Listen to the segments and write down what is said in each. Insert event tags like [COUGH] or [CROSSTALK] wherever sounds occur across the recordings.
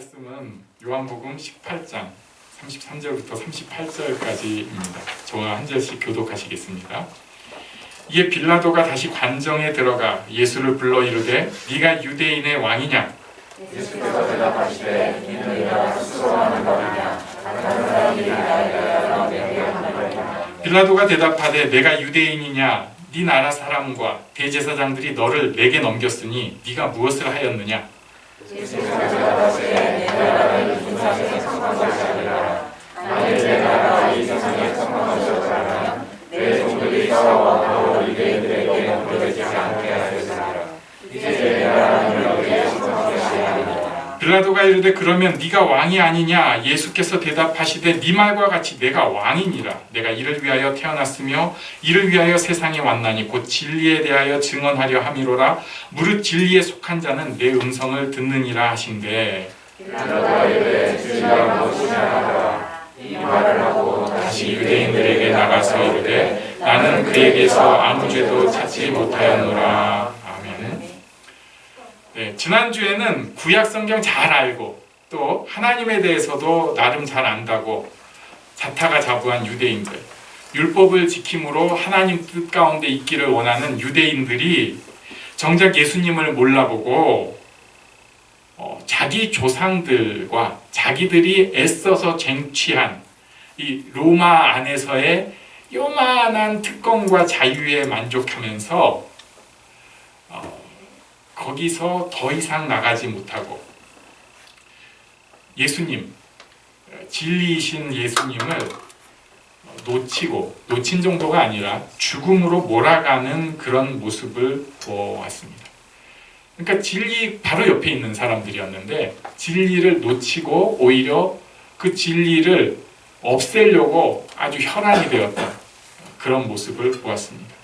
말씀은 요한복음 18장 33절부터 38절까지입니다. 저와 한 절씩 교독하시겠습니다. 이에 빌라도가 다시 관정에 들어가 예수를 불러 이르되 네가 유대인의 왕이냐 예수께서 대답하시되 네가 스스로 하는 것이냐 다른 사람들이 나에게 내게 하는 것이냐 빌라도가 대답하되 내가 유대인이냐 네 나라 사람과 대제사장들이 너를 내게 넘겼으니 네가 무엇을 하였느냐 내 종들이 바로 유대인들에게 넘겨지지 않게 하였으리라 이제 내 나라는 너희에게 청한 것이 아니라 빌라도가 이르되 그러면 네가 왕이 아니냐? 예수께서 대답하시되 네 말과 같이 내가 왕이니라. 내가 이를 위하여 태어났으며 이를 위하여 세상에 왔나니 곧 진리에 대하여 증언하려 함이로라. 무릇 진리에 속한 자는 내 음성을 듣느니라 하신대. 빌라도가 이르되 주가 무엇이냐 이 말을 하고 다시 유대인들에게 나가서 이르되 나는 그에게서 아무 죄도 찾지 못하였노라 네, 지난주에는 구약 성경 잘 알고 또 하나님에 대해서도 나름 잘 안다고 자타가 자부한 유대인들 율법을 지킴으로 하나님 뜻 가운데 있기를 원하는 유대인들이 정작 예수님을 몰라보고 어, 자기 조상들과 자기들이 애써서 쟁취한 이 로마 안에서의 요만한 특권과 자유에 만족하면서 어, 거기서 더 이상 나가지 못하고 예수님 진리이신 예수님을 놓치고 놓친 정도가 아니라 죽음으로 몰아가는 그런 모습을 보았습니다. 그러니까 진리 바로 옆에 있는 사람들이었는데 진리를 놓치고 오히려 그 진리를 없애려고 아주 혈안이 되었던 그런 모습을 보았습니다.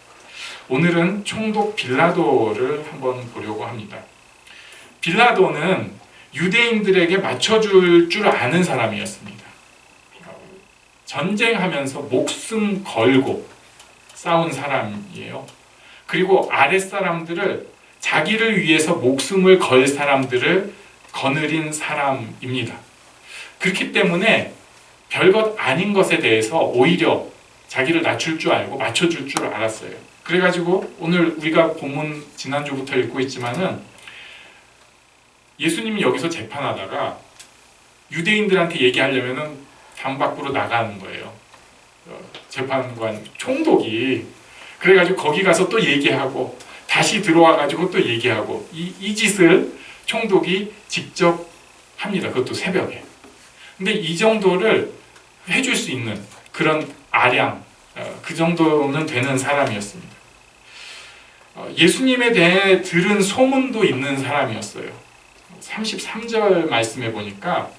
오늘은 총독 빌라도를 한번 보려고 합니다. 빌라도는 유대인들에게 맞춰줄 줄 아는 사람이었습니다. 전쟁하면서 목숨 걸고 싸운 사람이에요. 그리고 아랫사람들을 자기를 위해서 목숨을 걸 사람들을 거느린 사람입니다. 그렇기 때문에 별것 아닌 것에 대해서 오히려 자기를 낮출 줄 알고 맞춰줄 줄 알았어요. 그래가지고 오늘 우리가 본문 지난주부터 읽고 있지만은 예수님이 여기서 재판하다가 유대인들한테 얘기하려면은 당 밖으로 나가는 거예요. 어, 재판관 총독이 그래가지고 거기 가서 또 얘기하고 다시 들어와가지고 또 얘기하고 이, 이 짓을 총독이 직접 합니다. 그것도 새벽에. 근데 이 정도를 해줄 수 있는 그런 아량, 어, 그 정도는 되는 사람이었습니다. 어, 예수님에 대해 들은 소문도 있는 사람이었어요. 33절 말씀해 보니까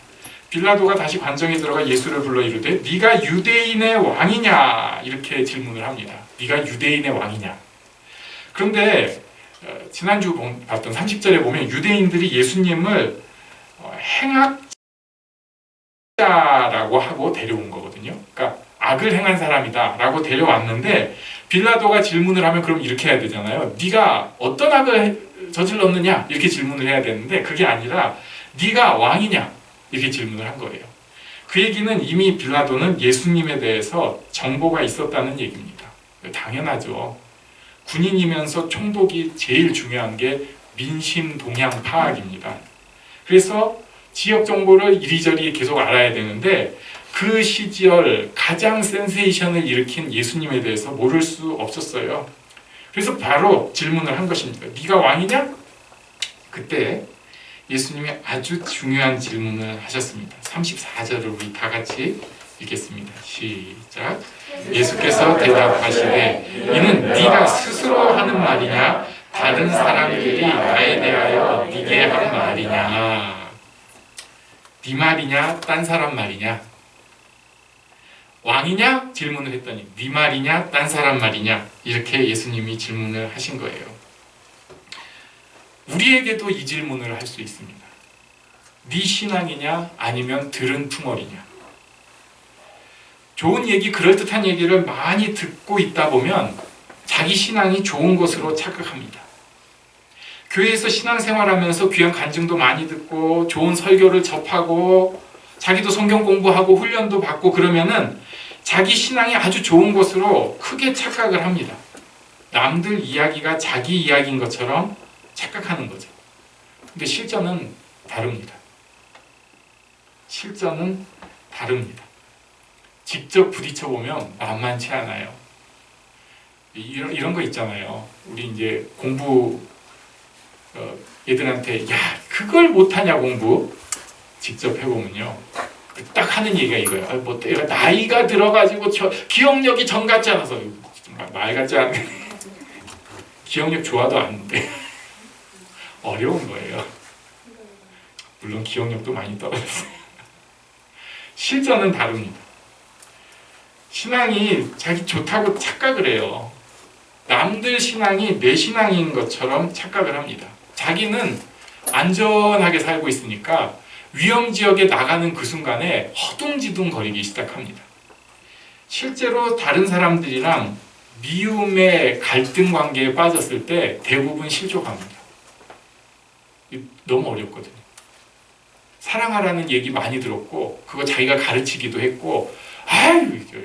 빌라도가 다시 관정에 들어가 예수를 불러 이르되 네가 유대인의 왕이냐 이렇게 질문을 합니다. 네가 유대인의 왕이냐? 그런데 어, 지난주 본- 봤던 30절에 보면 유대인들이 예수님을 어, 행악자라고 하고 데려온 거거든요. 그러니까 악을 행한 사람이다라고 데려왔는데 빌라도가 질문을 하면 그럼 이렇게 해야 되잖아요. 네가 어떤 악을 해- 저질렀느냐 이렇게 질문을 해야 되는데 그게 아니라 네가 왕이냐 이렇게 질문을 한 거예요. 그 얘기는 이미 빌라도는 예수님에 대해서 정보가 있었다는 얘기입니다. 당연하죠. 군인이면서 총독이 제일 중요한 게 민심 동향 파악입니다. 그래서 지역 정보를 이리저리 계속 알아야 되는데 그 시절 가장 센세이션을 일으킨 예수님에 대해서 모를 수 없었어요. 그래서 바로 질문을 한 것입니다. 네가 왕이냐? 그때 예수님이 아주 중요한 질문을 하셨습니다. 34절을 우리 다 같이 읽겠습니다. 시작. 예수께서 대답하시되 이는 네가 스스로 하는 말이냐 다른 사람들이 나에 대하여 네게 한 말이냐 네 말이냐 딴 사람 말이냐 왕이냐 질문을 했더니 네 말이냐 딴 사람 말이냐 이렇게 예수님이 질문을 하신 거예요. 우리에게도 이 질문을 할 수 있습니다. 네 신앙이냐 아니면 들은 풍월이냐 좋은 얘기, 그럴듯한 얘기를 많이 듣고 있다 보면 자기 신앙이 좋은 것으로 착각합니다. 교회에서 신앙생활하면서 귀한 간증도 많이 듣고 좋은 설교를 접하고 자기도 성경 공부하고 훈련도 받고 그러면은 자기 신앙이 아주 좋은 것으로 크게 착각을 합니다. 남들 이야기가 자기 이야기인 것처럼 착각하는 거죠. 근데 실전은 다릅니다. 실전은 다릅니다. 직접 부딪혀 보면 만만치 않아요. 이런 이런 거 있잖아요. 우리 이제 공부 어, 얘들한테 야 그걸 못하냐 공부 직접 해보면요. 딱 하는 얘기가 이거예요. 아, 뭐 내가 나이가 들어가지고 저 기억력이 전 같지 않아서 말 같지 않은 [LAUGHS] 기억력 좋아도 안 돼. [LAUGHS] 어려운 거예요. 물론 기억력도 많이 떨어졌어요. [LAUGHS] 실전은 다릅니다. 신앙이 자기 좋다고 착각을 해요. 남들 신앙이 내 신앙인 것처럼 착각을 합니다. 자기는 안전하게 살고 있으니까 위험 지역에 나가는 그 순간에 허둥지둥 거리기 시작합니다. 실제로 다른 사람들이랑 미움의 갈등 관계에 빠졌을 때 대부분 실족합니다. 이- 너무 어렵거든요. 사랑하라는 얘기 많이 들었고 그거 자기가 가르치기도 했고 아유 저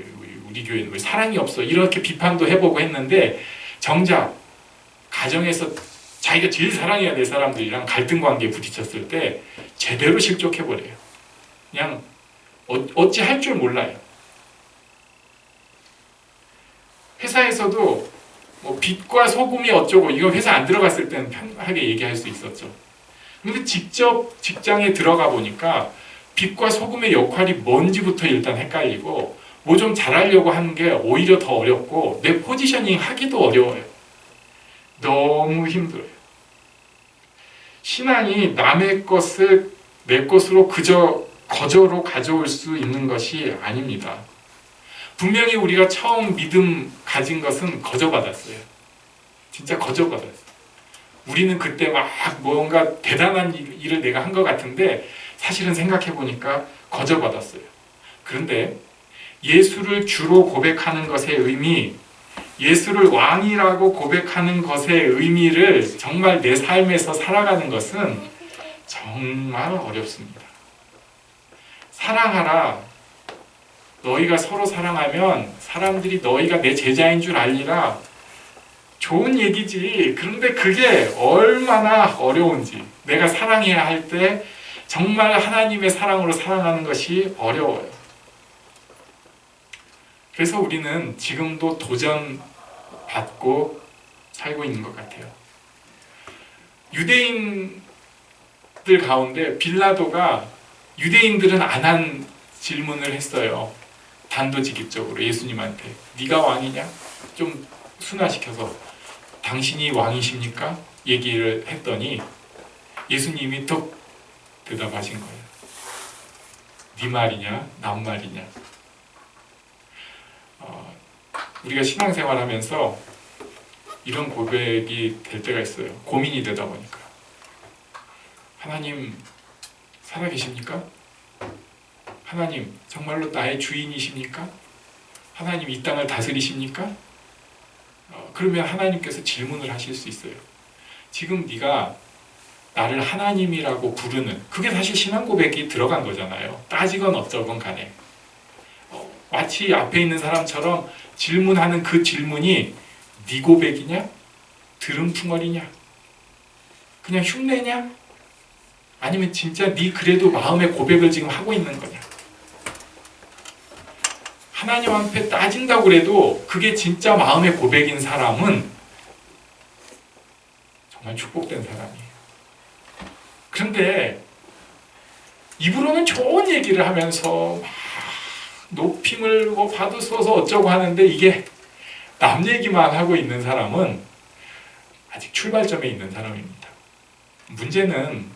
우리 교회는 왜 사랑이 없어 이렇게 비판도 해보고 했는데 정작 가정에서 자기가 제일 사랑해야 될 사람들이랑 갈등 관계에 부딪혔을 때 제대로 실족해 버려요. 그냥 어, 어찌 할 줄 몰라요. 회사에서도 뭐 빛과 소금이 어쩌고 이거 회사 안 들어갔을 때는 편하게 얘기할 수 있었죠. 근데 직접 직장에 들어가 보니까 빛과 소금의 역할이 뭔지부터 일단 헷갈리고 뭐 좀 잘하려고 하는 게 오히려 더 어렵고 내 포지셔닝 하기도 어려워요. 너무 힘들어요. 신앙이 남의 것을 내 것으로 그저 거저로 가져올 수 있는 것이 아닙니다. 분명히 우리가 처음 믿음 가진 것은 거저 받았어요. 진짜 거저 받았어요. 우리는 그때 막 뭔가 대단한 일- 일을 내가 한 것 같은데 사실은 생각해 보니까 거저 받았어요. 그런데 예수를 주로 고백하는 것의 의미, 예수를 왕이라고 고백하는 것의 의미를 정말 내 삶에서 살아가는 것은 정말 어렵습니다. 사랑하라. 너희가 서로 사랑하면 사람들이 너희가 내 제자인 줄 알리라. 좋은 얘기지. 그런데 그게 얼마나 어려운지. 내가 사랑해야 할 때 정말 하나님의 사랑으로 사랑하는 것이 어려워요. 그래서 우리는 지금도 도전 받고 살고 있는 것 같아요. 유대인들 가운데 빌라도가 유대인들은 안 한 질문을 했어요. 단도직입적으로 예수님한테 네가 왕이냐? 좀 순화시켜서 당신이 왕이십니까? 얘기를 했더니 예수님이 톡 대답하신 거예요. 네 말이냐? 남 말이냐? 어, 우리가 신앙생활 하면서 이런 고백이 될 때가 있어요. 고민이 되다 보니까 하나님 살아계십니까? 하나님 정말로 나의 주인이십니까? 하나님 이 땅을 다스리십니까? 어, 그러면 하나님께서 질문을 하실 수 있어요. 지금 네가 나를 하나님이라고 부르는 그게 사실 신앙 고백이 들어간 거잖아요. 따지건 어쩌건 간에 어, 마치 앞에 있는 사람처럼 질문하는 그 질문이 네 고백이냐? 들음풍어리냐? 그냥 흉내냐? 아니면 진짜 네 그래도 마음의 고백을 지금 하고 있는 거냐? 하나님 앞에 따진다고 그래도 그게 진짜 마음의 고백인 사람은 정말 축복된 사람이에요. 그런데 입으로는 좋은 얘기를 하면서 막 높임을 뭐 받으소서 어쩌고 하는데 이게 남 얘기만 하고 있는 사람은 아직 출발점에 있는 사람입니다. 문제는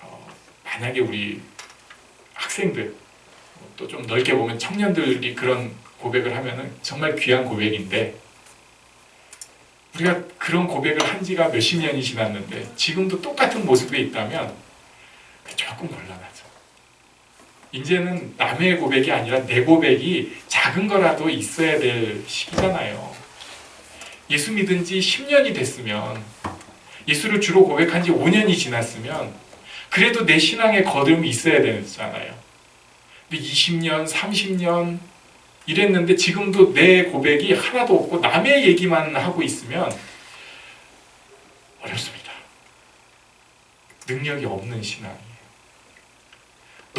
어, 만약에 우리 학생들 또 좀 넓게 보면 청년들이 그런 고백을 하면은 정말 귀한 고백인데 우리가 그런 고백을 한 지가 몇십 년이 지났는데 지금도 똑같은 모습에 있다면 조금 곤란하죠. 이제는 남의 고백이 아니라 내 고백이 작은 거라도 있어야 될 시기잖아요. 예수 믿은 지 10년이 됐으면 예수를 주로 고백한 지 5년이 지났으면 그래도 내 신앙의 거듭이 있어야 되잖아요. 근데 20년, 30년 이랬는데 지금도 내 고백이 하나도 없고 남의 얘기만 하고 있으면 어렵습니다. 능력이 없는 신앙이에요.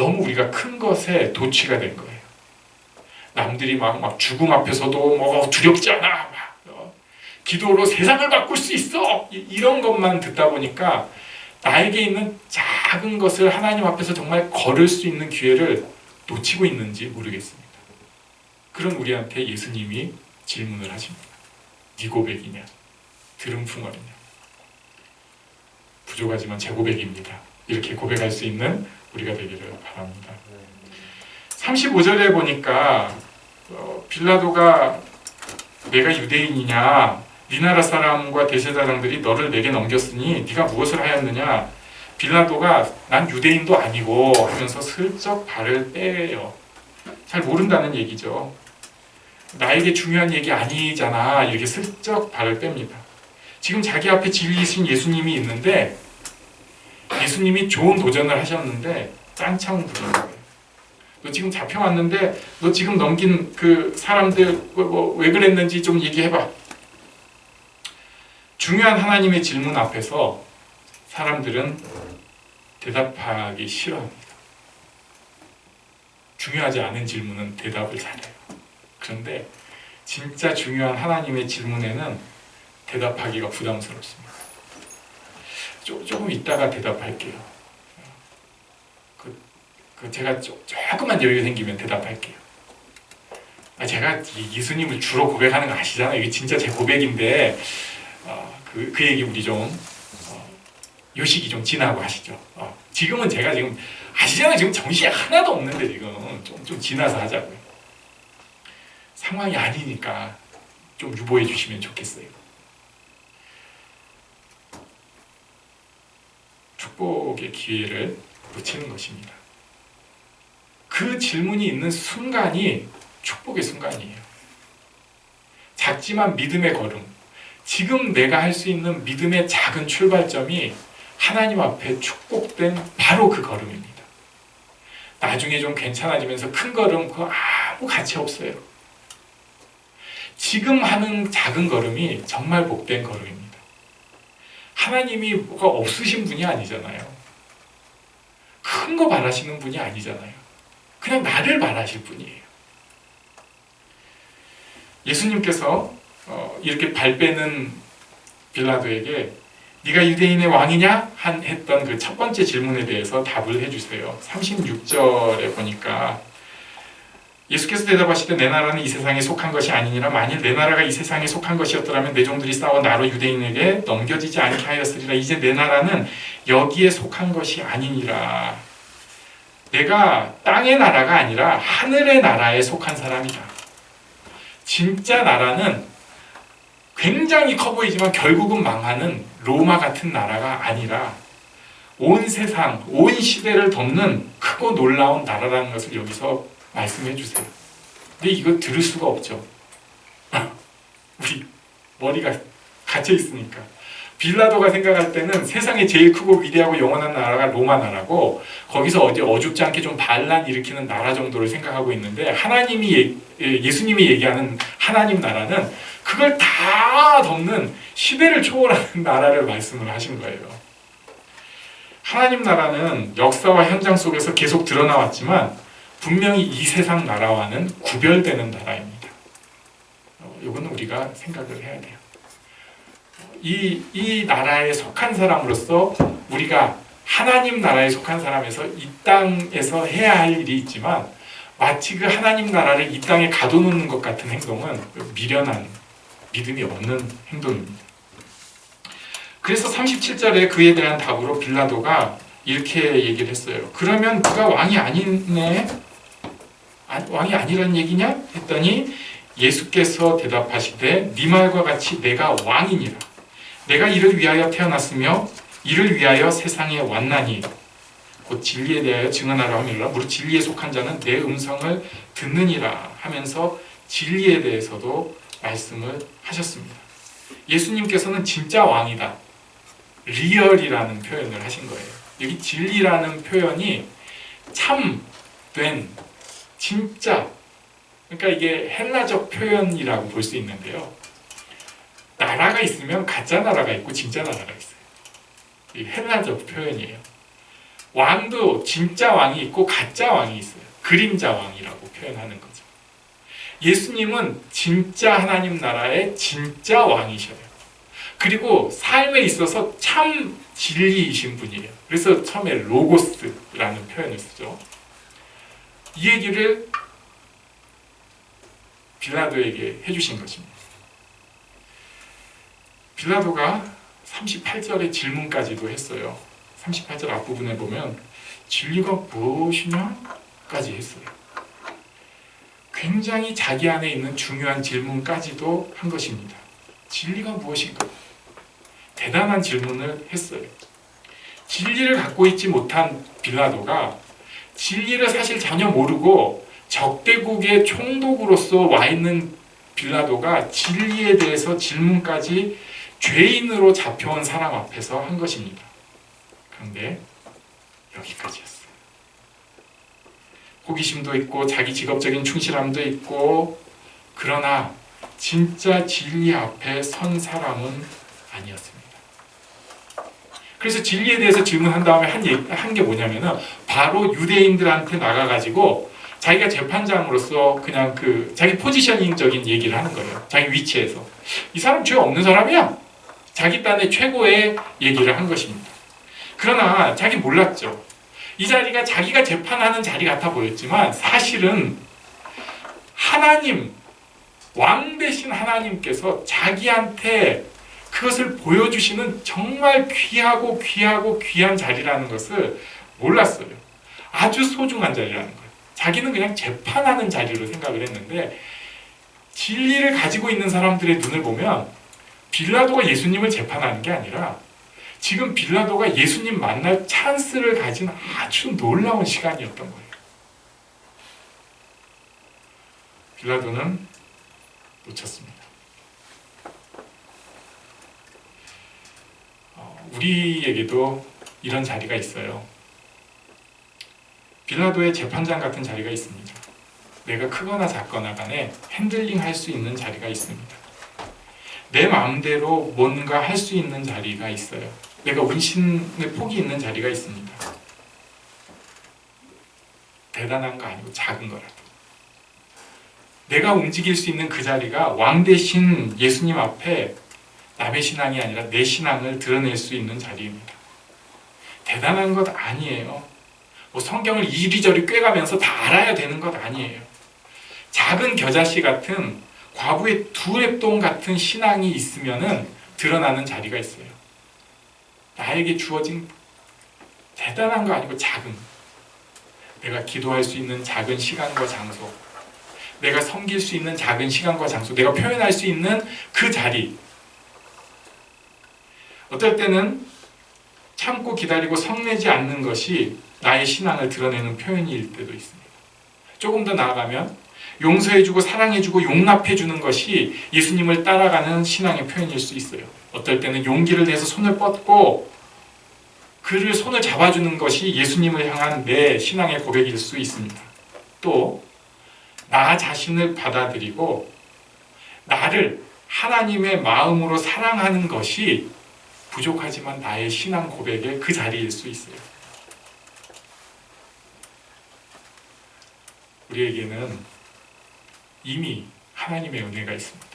너무 우리가 큰 것에 도취가 된 거예요. 남들이 막, 막 죽음 앞에서도 뭐 두렵지 않아. 막, 어, 기도로 세상을 바꿀 수 있어. 이- 이런 것만 듣다 보니까 나에게 있는 작은 것을 하나님 앞에서 정말 걸을 수 있는 기회를 놓치고 있는지 모르겠습니다. 그런 우리한테 예수님이 질문을 하십니다. 네 고백이냐? 들은 풍월이냐? 부족하지만 제 고백입니다. 이렇게 고백할 수 있는 우리가 되기를 바랍니다. 35절에 보니까 어, 빌라도가 내가 유대인이냐 네 나라 사람과 대제사장들이 너를 내게 넘겼으니 네가 무엇을 하였느냐 빌라도가 난 유대인도 아니고 하면서 슬쩍 발을 떼요. 잘 모른다는 얘기죠. 나에게 중요한 얘기 아니잖아 이렇게 슬쩍 발을 뺍니다. 지금 자기 앞에 진리이신 예수님이 있는데 예수님이 좋은 도전을 하셨는데 짠창 부르는 거예요. 너 지금 잡혀왔는데 너 지금 넘긴 그 사람들 뭐, 뭐, 왜 그랬는지 좀 얘기해봐. 중요한 하나님의 질문 앞에서 사람들은 대답하기 싫어합니다. 중요하지 않은 질문은 대답을 잘해요. 그런데 진짜 중요한 하나님의 질문에는 대답하기가 부담스럽습니다. 조, 조금 이따가 대답할게요. 그, 그 제가 조, 조금만 여유 생기면 대답할게요. 아, 제가 이 예수님을 주로 고백하는 거 아시잖아요. 이게 진짜 제 고백인데 어, 그, 그 얘기 우리 좀 어, 요식이 좀 지나고 하시죠. 어, 지금은 제가 지금 아시잖아요. 지금 정신이 하나도 없는데 지금 좀, 좀 지나서 하자고요. 상황이 아니니까 좀 유보해 주시면 좋겠어요. 축복의 기회를 놓치는 것입니다. 그 질문이 있는 순간이 축복의 순간이에요. 작지만 믿음의 걸음. 지금 내가 할 수 있는 믿음의 작은 출발점이 하나님 앞에 축복된 바로 그 걸음입니다. 나중에 좀 괜찮아지면서 큰 걸음 그거 아무 가치 없어요. 지금 하는 작은 걸음이 정말 복된 걸음입니다. 하나님이 뭐가 없으신 분이 아니잖아요. 큰 거 바라시는 분이 아니잖아요. 그냥 나를 바라실 분이에요. 예수님께서 어, 이렇게 발 빼는 빌라도에게 네가 유대인의 왕이냐 한 했던 그 첫 번째 질문에 대해서 답을 해주세요. 36절에 보니까 예수께서 대답하시되 내 나라는 이 세상에 속한 것이 아니니라. 만일 내 나라가 이 세상에 속한 것이었더라면 내 종들이 싸워 나로 유대인에게 넘겨지지 않게 하였으리라. 이제 내 나라는 여기에 속한 것이 아니니라. 내가 땅의 나라가 아니라 하늘의 나라에 속한 사람이다. 진짜 나라는 굉장히 커 보이지만 결국은 망하는 로마 같은 나라가 아니라 온 세상, 온 시대를 덮는 크고 놀라운 나라라는 것을 여기서 말씀해 주세요. 근데 이거 들을 수가 없죠. [LAUGHS] 우리 머리가 갇혀 있으니까. 빌라도가 생각할 때는 세상에 제일 크고 위대하고 영원한 나라가 로마 나라고 거기서 어디 어줍지 않게 좀 반란 일으키는 나라 정도를 생각하고 있는데 하나님이 예- 예, 예수님이 얘기하는 하나님 나라는 그걸 다 덮는 시대를 초월하는 [LAUGHS] 나라를 말씀을 하신 거예요. 하나님 나라는 역사와 현장 속에서 계속 드러나왔지만 분명히 이 세상 나라와는 구별되는 나라입니다. 어, 이거는 우리가 생각을 해야 돼요. 이, 이 나라에 속한 사람으로서 우리가 하나님 나라에 속한 사람에서 이 땅에서 해야 할 일이 있지만 마치 그 하나님 나라를 이 땅에 가둬놓는 것 같은 행동은 미련한 믿음이 없는 행동입니다. 그래서 37절에 그에 대한 답으로 빌라도가 이렇게 얘기를 했어요. 그러면 네가 왕이 아니네? 아, 왕이 아니라는 얘기냐? 했더니 예수께서 대답하시되 네 말과 같이 내가 왕이니라. 내가 이를 위하여 태어났으며 이를 위하여 세상에 왔나니 곧 진리에 대하여 증언하라 하밀라 무릇 진리에 속한 자는 내 음성을 듣느니라 하면서 진리에 대해서도 말씀을 하셨습니다. 예수님께서는 진짜 왕이다. 리얼이라는 표현을 하신 거예요. 여기 진리라는 표현이 참된 진짜 그러니까 이게 헬라적 표현이라고 볼 수 있는데요. 나라가 있으면 가짜 나라가 있고 진짜 나라가 있어요. 이 헬라적 표현이에요. 왕도 진짜 왕이 있고 가짜 왕이 있어요. 그림자 왕이라고 표현하는 거죠. 예수님은 진짜 하나님 나라의 진짜 왕이셔요. 그리고 삶에 있어서 참 진리이신 분이에요. 그래서 처음에 로고스라는 표현을 쓰죠. 이 얘기를 빌라도에게 해주신 것입니다. 빌라도가 38절의 질문까지도 했어요. 38절 앞부분에 보면 진리가 무엇이냐까지 했어요. 굉장히 자기 안에 있는 중요한 질문까지도 한 것입니다. 진리가 무엇인가? 대단한 질문을 했어요. 진리를 갖고 있지 못한 빌라도가 진리를 사실 전혀 모르고 적대국의 총독으로서 와 있는 빌라도가 진리에 대해서 질문까지 죄인으로 잡혀온 사람 앞에서 한 것입니다. 그런데 여기까지였어요. 호기심도 있고 자기 직업적인 충실함도 있고 그러나 진짜 진리 앞에 선 사람은 아니었습니다. 그래서 진리에 대해서 질문한 다음에 한 게 뭐냐면은 바로 유대인들한테 나가가지고 자기가 재판장으로서 그냥 그 자기 포지셔닝적인 얘기를 하는 거예요. 자기 위치에서 이 사람 죄 없는 사람이야. 자기 딴의 최고의 얘기를 한 것입니다. 그러나 자기 몰랐죠. 이 자리가 자기가 재판하는 자리 같아 보였지만 사실은 하나님 왕 대신 하나님께서 자기한테 그것을 보여주시는 정말 귀하고 귀하고 귀한 자리라는 것을 몰랐어요. 아주 소중한 자리라는 거예요. 자기는 그냥 재판하는 자리로 생각을 했는데 진리를 가지고 있는 사람들의 눈을 보면 빌라도가 예수님을 재판하는 게 아니라 지금 빌라도가 예수님 만날 찬스를 가진 아주 놀라운 시간이었던 거예요. 빌라도는 놓쳤습니다. 우리에게도 이런 자리가 있어요. 빌라도의 재판장 같은 자리가 있습니다. 내가 크거나 작거나 간에 핸들링 할 수 있는 자리가 있습니다. 내 마음대로 뭔가 할 수 있는 자리가 있어요. 내가 운신의 폭이 있는 자리가 있습니다. 대단한 거 아니고 작은 거라도. 내가 움직일 수 있는 그 자리가 왕 대신 예수님 앞에 남의 신앙이 아니라 내 신앙을 드러낼 수 있는 자리입니다. 대단한 것 아니에요. 뭐 성경을 이리저리 꿰가면서 다 알아야 되는 것 아니에요. 작은 겨자씨 같은 과부의 두 랩동 같은 신앙이 있으면은 드러나는 자리가 있어요. 나에게 주어진 대단한 거 아니고 작은 내가 기도할 수 있는 작은 시간과 장소 내가 섬길 수 있는 작은 시간과 장소 내가 표현할 수 있는 그 자리 어떨 때는 참고 기다리고 성내지 않는 것이 나의 신앙을 드러내는 표현일 때도 있습니다. 조금 더 나아가면 용서해주고 사랑해주고 용납해주는 것이 예수님을 따라가는 신앙의 표현일 수 있어요. 어떨 때는 용기를 내서 손을 뻗고 그를 손을 잡아주는 것이 예수님을 향한 내 신앙의 고백일 수 있습니다. 또 나 자신을 받아들이고 나를 하나님의 마음으로 사랑하는 것이 부족하지만 나의 신앙 고백의 그 자리일 수 있어요. 우리에게는 이미 하나님의 은혜가 있습니다.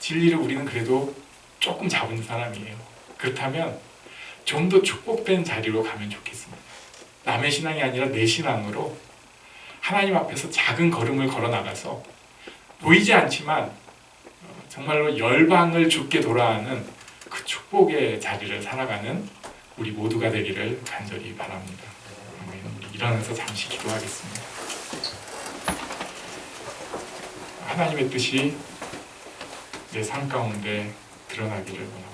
진리를 우리는 그래도 조금 잡은 사람이에요. 그렇다면 좀 더 축복된 자리로 가면 좋겠습니다. 남의 신앙이 아니라 내 신앙으로 하나님 앞에서 작은 걸음을 걸어 나가서 보이지 않지만 어, 정말로 열방을 죽게 돌아가는 그 축복의 자리를 살아가는 우리 모두가 되기를 간절히 바랍니다. 일어나서 잠시 기도하겠습니다. 하나님의 뜻이 내 삶 가운데 드러나기를 원합니다.